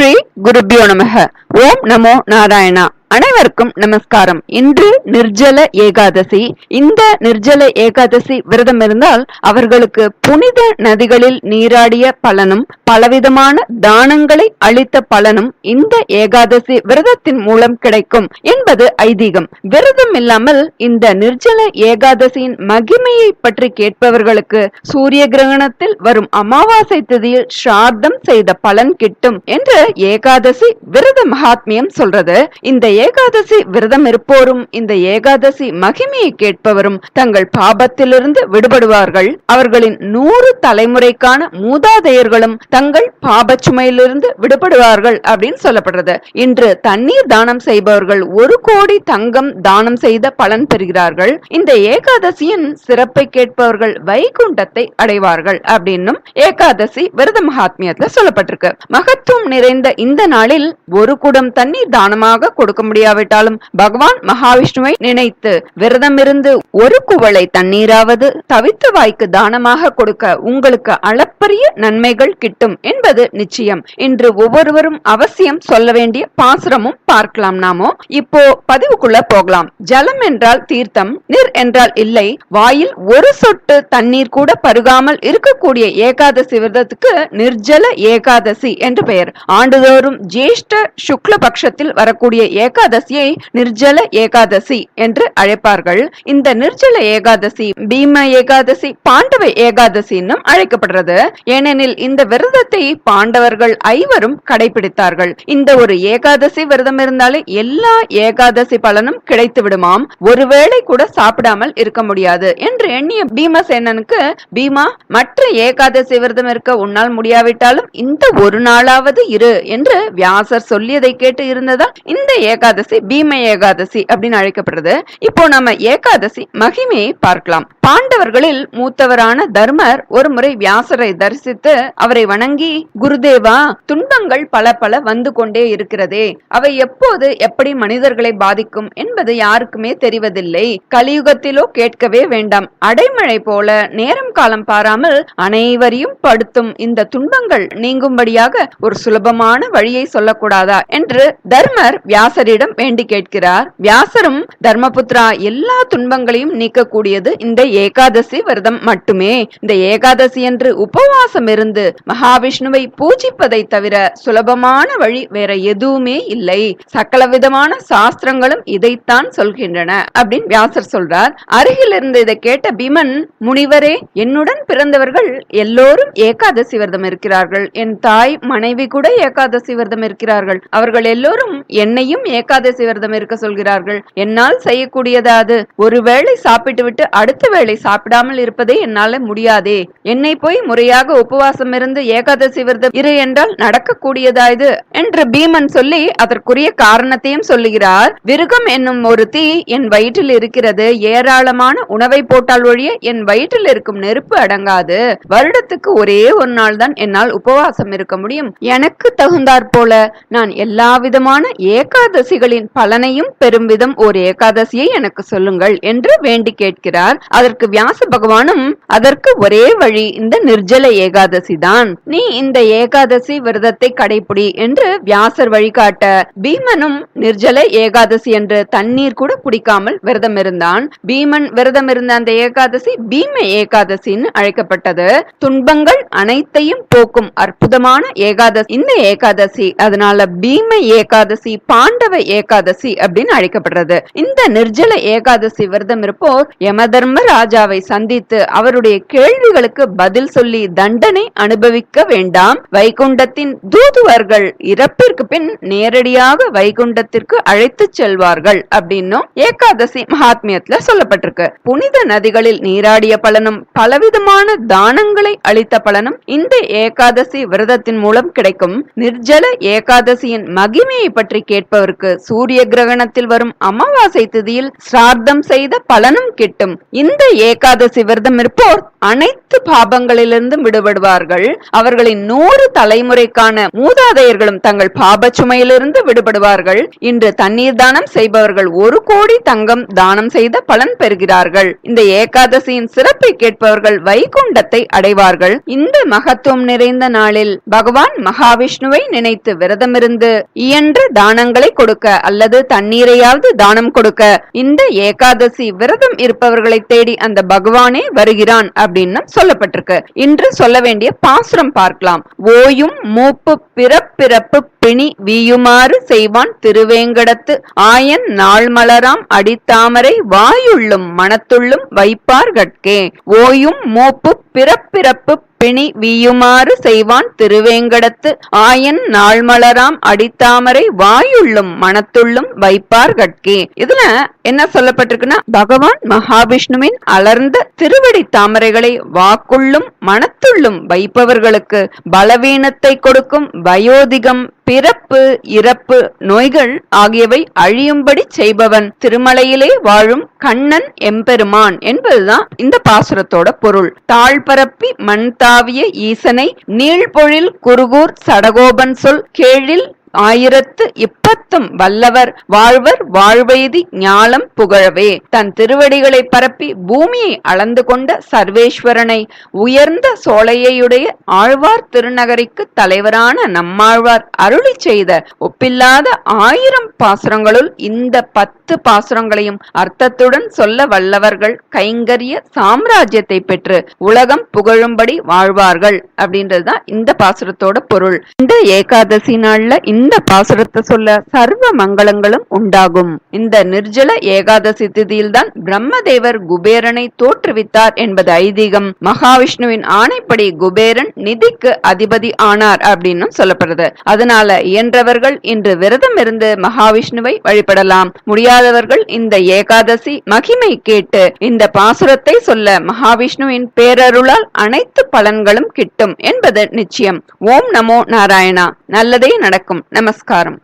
ஸ்ரீ குருபியோ நமக. ஓம் நமோ நாராயணா. அனைவருக்கும் நமஸ்காரம். இன்று நிர்ஜல ஏகாதசி. இந்த நிர்ஜல ஏகாதசி விரதம் இருந்தால் அவர்களுக்கு புனித நதிகளில் நீராடிய பலனும் பலவிதமான தானங்களை அளித்த பலனும் இந்த ஏகாதசி விரதத்தின் மூலம் கிடைக்கும் என்பது ஐதீகம். விரதம் இல்லாமல் இந்த நிர்ஜல ஏகாதசியின் மகிமையை பற்றி கேட்பவர்களுக்கு சூரிய கிரகணத்தில் வரும் அமாவாசை திதியில் ஸ்ரார்த்தம் செய்த பலன் கிட்டும் என்று ஏகாதசி விரத மகாத்மியம் சொல்றது. இந்த ஏகாதசி விரதம் இருப்போரும் இந்த ஏகாதசி மகிமையை கேட்பவரும் தங்கள் பாபத்திலிருந்து விடுபடுவார்கள். அவர்களின் நூறு தலைமுறைக்கான மூதாதையர்களும் தங்கள் பாபச் சுமையிலிருந்து விடுபடுவார்கள் அப்படின்னு சொல்லப்படுறது. இன்று தண்ணீர் தானம் செய்பவர்கள் ஒரு கோடி தங்கம் தானம் செய்த பலன் பெறுகிறார்கள். இந்த ஏகாதசியின் சிறப்பை கேட்பவர்கள் வைகுண்டத்தை அடைவார்கள் அப்படின்னும் ஏகாதசி விரத மகாத்மியத்துல சொல்லப்பட்டிருக்கு. மகத்துவம் நிறைந்த இந்த நாளில் ஒரு குடம் தண்ணீர் தானமாக கொடுக்க முடியாவிட்டாலும் பகவான் மகாவிஷ்ணுவை நினைத்து விரதமிருந்து ஒரு குவளை தண்ணீராவது தவித்து வாய்க்கு தானமாக கொடுக்க உங்களுக்கு அளப்பரிய நன்மைகள் கிட்டும் என்பது நிச்சயம். இன்று ஒவ்வொருவரும் அவசியம் சொல்ல வேண்டிய பாசுரமும் பார்க்கலாம் நாமோ. இப்போ பதிவுக்குள்ள போகலாம். ஜலம் என்றால் தீர்த்தம் நீர் என்றால் இல்லை. வாயில் ஒரு சொட்டு தண்ணீர் கூட பருகாமல் இருக்கக்கூடிய ஏகாதசி விரதத்துக்கு நிர்ஜல ஏகாதசி என்று பெயர். ஆண்டுதோறும் ஜேஷ்ட சுக்ல பட்சத்தில் வரக்கூடிய ஏகாதசி ஏகாதசியை நிர்ஜல ஏகாதசி என்று அழைப்பார்கள். இந்த நிர்ஜல ஏகாதசி பீம ஏகாதசி பாண்டவ ஏகாதசி அழைக்கப்படுறது ஏனெனில் இந்த விரதத்தை பாண்டவர்கள் ஐவரும் கடைபிடித்தார்கள். இந்த ஒரு ஏகாதசி விரதம் இருந்தாலே எல்லா ஏகாதசி பலனும் கிடைத்து விடுமாம். ஒருவேளை கூட சாப்பிடாமல் இருக்க முடியாது என்று எண்ணிய பீமசேனனுக்கு பீமா மற்ற ஏகாதசி விரதம் இருக்க உன்னால் முடியாவிட்டாலும் இந்த ஒரு நாளாவது இரு என்று வியாசர் சொல்லியதை கேட்டு இருந்ததால் இந்த ஏகாதசி ஏகாதசி பீம ஏகாதசி அப்படின்னு அழைக்கப்படுறது. இப்போ நம்ம ஏகாதசி மகிமையை பார்க்கலாம். பாண்டவர்களில் மூத்தவரான தர்மர் ஒரு முறை வியாசரை தரிசித்து அவரை வணங்கி குருதேவா துன்பங்கள் பல பல வந்து கொண்டே இருக்கிறதே. அவை எப்போது எப்படி மனிதர்களை பாதிக்கும் என்பது யாருக்குமே தெரிவதில்லை. கலியுகத்திலோ கேட்கவே வேண்டாம். அடைமழை போல நேரம் காலம் பாராமல் அனைவரையும் படுத்தும் இந்த துன்பங்கள் நீங்கும்படியாக ஒரு சுலபமான வழியை சொல்லக்கூடாதா? என்று தர்மர் வியாசரி வியாசரிடம் வேண்டி கேட்கிறார். வியாசரும் தர்மபுத்ரா எல்லா துன்பங்களையும் நீக்கக்கூடியது இந்த ஏகாதசி விரதம் மட்டுமே. இந்த ஏகாதசி என்று உபவாசம் இருந்து மகாவிஷ்ணுவை பூஜிப்பதை தவிர சுலபமான வழி வேற எதுவுமே இல்லை. சகல விதமான சாஸ்திரங்களும் இதைத்தான் சொல்கின்றன அப்படின்னு வியாசர் சொல்றார். அருகில் இருந்து இதை கேட்ட பீமன் முனிவரே என்னுடன் பிறந்தவர்கள் எல்லோரும் ஏகாதசி விரதம் இருக்கிறார்கள். என் தாய் மனைவி கூட ஏகாதசி விரதம் இருக்கிறார்கள். அவர்கள் எல்லோரும் என்னையும் ஏகாதசி விரதம் இருக்க சொல்கிறார்கள். என்னால் செய்யக்கூடியதாது ஒருவேளை சாப்பிட்டு விட்டு அடுத்த வேளை சாப்பிடாமல் இருப்பதே என்னால முடியாதே. என்னை போய் முறையாக உபவாசம் இருந்து ஏகாதசி விரதம் இரு என்றால் நடக்கக்கூடியதா இது? என்று பீமன் சொல்லி அதற்குரிய காரணத்தையும் சொல்லுகிறார். விருகம் என்னும் ஒரு தீ என் வயிற்றில் இருக்கிறது. ஏராளமான உணவை போட்டால் ஒழிய என் வயிற்றில் இருக்கும் நெருப்பு அடங்காது. வருடத்துக்கு ஒரே ஒரு நாள் தான் என்னால் உபவாசம் இருக்க முடியும். எனக்கு தகுந்தாற் போல நான் எல்லா விதமான ஏகாதசிகளின் பலனையும் பெறும் விதம் ஒரு ஏகாதசியை எனக்கு சொல்லுங்கள் என்று வேண்டி கேட்கிறார். அதற்கு வியாச பகவானும் அதற்கு ஒரே வழி இந்த நிர்ஜல ஏகாதசி தான். நீ இந்த ஏகாதசி விரதத்தை கடைபிடி என்று வியாசர் வழிகாட்ட பீமனும் நிர்ஜல ஏகாதசி என்று தண்ணீர் கூட குடிக்காமல் விரதம் இருந்தான் பீமன் விரதம் இருந்த அந்த ஏகாதசி பீம ஏகாதசின்னு அழைக்கப்பட்டது. துன்பங்கள் அனைத்தையும் போக்கும் அற்புதமான ஏகாதசி இந்த ஏகாதசி. அதனால பீம ஏகாதசி பாண்டவ ஏகாதசி அப்படின்னு அழைக்கப்படுறது. இந்த நிர்ஜல ஏகாதசி விரதம் இருப்போர் யமதர்ம ராஜாவை சந்தித்து அவருடைய கேள்விகளுக்கு பதில் சொல்லி தண்டனை அனுபவிக்க வேண்டாம். வைகுண்டத்தின் தூதுவர்கள் இறப்பிற்கு பின் நேரடியாக வைகுண்டத்திற்கு அழைத்து செல்வார்கள் அப்படின்னும் ஏகாதசி மகாத்மியத்துல சொல்லப்பட்டிருக்கு. புனித நதிகளில் நீராடிய பலனும் பலவிதமான தானங்களை அளித்த பலனும் இந்த ஏகாதசி விரதத்தின் மூலம் கிடைக்கும். நிர்ஜல ஏகாதசியின் மகிமையை பற்றி கேட்பவருக்கு சூரிய கிரகணத்தில் வரும் அமாவாசை திதியில் சிரார்த்தம் செய்த பலனும் கிட்டும். இந்த ஏகாதசி விரதம் இருப்போர் அனைத்து பாபங்களிலிருந்தும் விடுபடுவார்கள். அவர்களின் நூறு தலைமுறைக்கான மூதாதையர்களும் தங்கள் பாப சுமையிலிருந்து விடுபடுவார்கள். இன்று தண்ணீர் தானம் செய்பவர்கள் ஒரு கோடி தங்கம் தானம் செய்த பலன் பெறுகிறார்கள். இந்த ஏகாதசியின் சிறப்பை கேட்பவர்கள் வைகுண்டத்தை அடைவார்கள். இந்த மகத்துவம் நிறைந்த நாளில் பகவான் மகாவிஷ்ணுவை நினைத்து விரதமிருந்து இயன்ற தானங்களை கொடுக்க அல்லது தண்ணீரையாவது தானம் கொடுக்க. இந்த ஏகாதசி விரதம் இருப்பவர்களை தேடி அந்த பகவானே வருகிறான் அப்படின்னு சொல்லப்பட்டிருக்கு. இன்று சொல்ல வேண்டிய பாசுரம் பார்க்கலாம். ஓயும் மூப்பு பிறப்பிறப்பு பிணி வீயுமாறு செய்வான் திருவேங்கடத்து. ஆயன் நாள் மலராம் அடித்தாமரை வாயுள்ளும் மனத்துள்ளும் வைப்பார்கட்கே. ஓயும் மூப்பு பிறப்பிறப்பு பிணி வீயுமாறு செய்வான் திருவேங்கடத்து. ஆயன் நாள்மலராம் அடித்தாமரை வாயுள்ளும் மனத்துள்ளும் வைப்பார் கட்கே. இதுல என்ன சொல்லப்பட்டிருக்குன்னா பகவான் மகாவிஷ்ணுவின் அலர்ந்த திருவடி தாமரைகளை வாக்குள்ளும் மனத்துள்ளும் வைப்பவர்களுக்கு பலவீனத்தை கொடுக்கும் வயோதிகம் பிறப்பு இறப்பு நோய்கள் ஆகியவை அழியும்படி செய்பவன். திருமலையிலே வாழும் கண்ணன் எம்பெருமான் என்பதுதான் இந்த பாசுரத்தோட பொருள். தாழ்பரப்பி மண் தாவிய ஈசனை நீழ்பொழில் குருகூர் சடகோபன் சொல் கேழில் ஆயிரத்து இப்பத்தும் வல்லவர் வாழ்வர் வாழ்வெய்தி ஞாலம் புகழவே. தன் திருவடிகளை பரப்பி பூமியை அளந்து கொண்ட சர்வேஸ்வரனை உயர்ந்த சோலையுடைய ஆழ்வார் திருநகரிக்கு தலைவரான நம்மாழ்வார் அருளி செய்த ஒப்பில்லாத ஆயிரம் பாசுரங்களுள் இந்த பத்து பாசுரங்களையும் அர்த்தத்துடன் சொல்ல வல்லவர்கள் கைங்கரிய சாம்ராஜ்யத்தை பெற்று உலகம் புகழும்படி வாழ்வார்கள் அப்படின்றதுதான் இந்த பாசுரத்தோட பொருள். இந்த ஏகாதசி நாள்ல இந்த பாசுரத்தை சொல்ல சர்வ மங்களங்களும் உண்டாகும். இந்த நிர்ஜல ஏகாதசி திதியில்தான் பிரம்மதேவர் குபேரனை தோற்றுவித்தார் என்பது ஐதீகம். மகாவிஷ்ணுவின் ஆணைப்படி குபேரன் நிதிக்கு அதிபதி ஆனார் அப்படின்னு சொல்லப்படுது. அதனால இயன்றவர்கள் இன்று விரதம் இருந்து மகாவிஷ்ணுவை வழிபடலாம். முடியாதவர்கள் இந்த ஏகாதசி மகிமை கேட்டு இந்த பாசுரத்தை சொல்ல மகாவிஷ்ணுவின் பேரருளால் அனைத்து பலன்களும் கிட்டும் என்பது நிச்சயம். ஓம் நமோ நாராயணா. நல்லதே நடக்கும். நமஸ்காரம்.